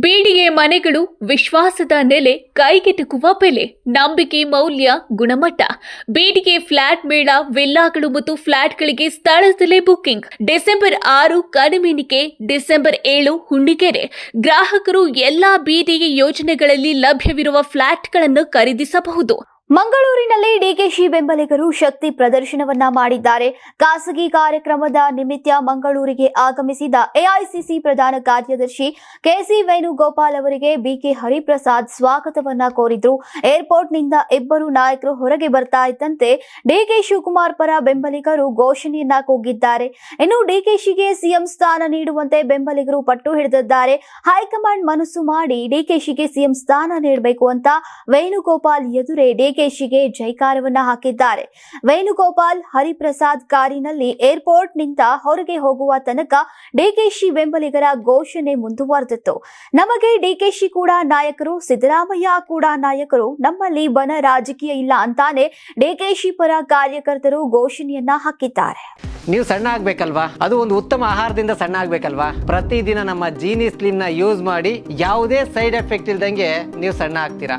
ಬೀಡಿಗೆ ಮನೆಗಳು ವಿಶ್ವಾಸದ ನೆಲೆ ಕೈಗೆಟುಕುವ ಬೆಲೆ, ನಂಬಿಕೆ, ಮೌಲ್ಯ, ಗುಣಮಟ್ಟ. ಬೀಡಿಗೆ ಫ್ಲಾಟ್ ಮೇಳ, ವಿಲ್ಲಾಗಳು ಮತ್ತು ಫ್ಲಾಟ್ಗಳಿಗೆ ಸ್ಥಳದಲ್ಲೇ ಬುಕ್ಕಿಂಗ್ ಡಿಸೆಂಬರ್ ಆರು ಕಡಿಮೆನಿಕೆ ಡಿಸೆಂಬರ್ ಏಳು ಹುಣ್ಣಿಗೆರೆ. ಗ್ರಾಹಕರು ಎಲ್ಲಾ ಬೀದಿಗೆ ಯೋಜನೆಗಳಲ್ಲಿ ಲಭ್ಯವಿರುವ ಫ್ಲಾಟ್ಗಳನ್ನು ಖರೀದಿಸಬಹುದು. ಮಂಗಳೂರಿನಲ್ಲಿ ಡಿಕೆಶಿ ಬೆಂಬಲಿಗರು ಶಕ್ತಿ ಪ್ರದರ್ಶನವನ್ನ ಮಾಡಿದ್ದಾರೆ. ಖಾಸಗಿ ಕಾರ್ಯಕ್ರಮದ ನಿಮಿತ್ತ ಮಂಗಳೂರಿಗೆ ಆಗಮಿಸಿದ ಎಐಸಿಸಿ ಪ್ರಧಾನ ಕಾರ್ಯದರ್ಶಿ ಕೆಸಿ ವೇಣುಗೋಪಾಲ್ ಅವರಿಗೆ ಬಿಕೆ ಹರಿಪ್ರಸಾದ್ ಸ್ವಾಗತವನ್ನ ಕೋರಿದ್ರು. ಏರ್ಪೋರ್ಟ್ನಿಂದ ಇಬ್ಬರು ನಾಯಕರು ಹೊರಗೆ ಬರ್ತಾ ಇದ್ದಂತೆ ಡಿಕೆ ಶಿವಕುಮಾರ್ ಪರ ಬೆಂಬಲಿಗರು ಘೋಷಣೆಯನ್ನ ಕೂಗಿದ್ದಾರೆ. ಇನ್ನು ಡಿಕೆಶಿಗೆ ಸಿಎಂ ಸ್ಥಾನ ನೀಡುವಂತೆ ಬೆಂಬಲಿಗರು ಪಟ್ಟು ಹಿಡಿದಿದ್ದಾರೆ. ಹೈಕಮಾಂಡ್ ಮನಸ್ಸು ಮಾಡಿ ಡಿಕೆಶಿಗೆ ಸಿಎಂ ಸ್ಥಾನ ನೀಡಬೇಕು ಅಂತ ವೇಣುಗೋಪಾಲ್ ಎದುರೇ ಡಿಕೆಶಿಗೆ ಜೈಕಾರವನ್ನ ಹಾಕಿದ್ದಾರೆ. ವೇಣುಗೋಪಾಲ್, ಹರಿಪ್ರಸಾದ್ ಕಾರಿನಲ್ಲಿ ಏರ್ಪೋರ್ಟ್ನಿಂದ ಹೊರಗೆ ಹೋಗುವ ತನಕ ಡಿಕೆಶಿ ಬೆಂಬಲಿಗರ ಘೋಷಣೆ ಮುಂದುವರೆದಿತ್ತು. ನಮಗೆ ಡಿಕೆಶಿ ಕೂಡ ನಾಯಕರು, ಸಿದ್ದರಾಮಯ್ಯ ಕೂಡ ನಾಯಕರು, ನಮ್ಮಲ್ಲಿ ಬನ ರಾಜಕೀಯ ಇಲ್ಲ ಅಂತಾನೆ ಡಿಕೆಶಿ ಪರ ಕಾರ್ಯಕರ್ತರು ಘೋಷಣೆಯನ್ನ ಹಾಕಿದ್ದಾರೆ. ನೀವು ಸಣ್ಣ ಆಗ್ಬೇಕಲ್ವಾ? ಅದು ಒಂದು ಉತ್ತಮ ಆಹಾರದಿಂದ ಸಣ್ಣ ಆಗ್ಬೇಕಲ್ವಾ? ಪ್ರತಿದಿನ ನಮ್ಮ ಜೀನಿ ಸ್ಲಿಮ್ನ ಯೂಸ್ ಮಾಡಿ ಯಾವುದೇ ಸೈಡ್ ಎಫೆಕ್ಟ್ ಇಲ್ದಂಗೆ ನೀವು ಸಣ್ಣ ಆಗ್ತೀರಾ?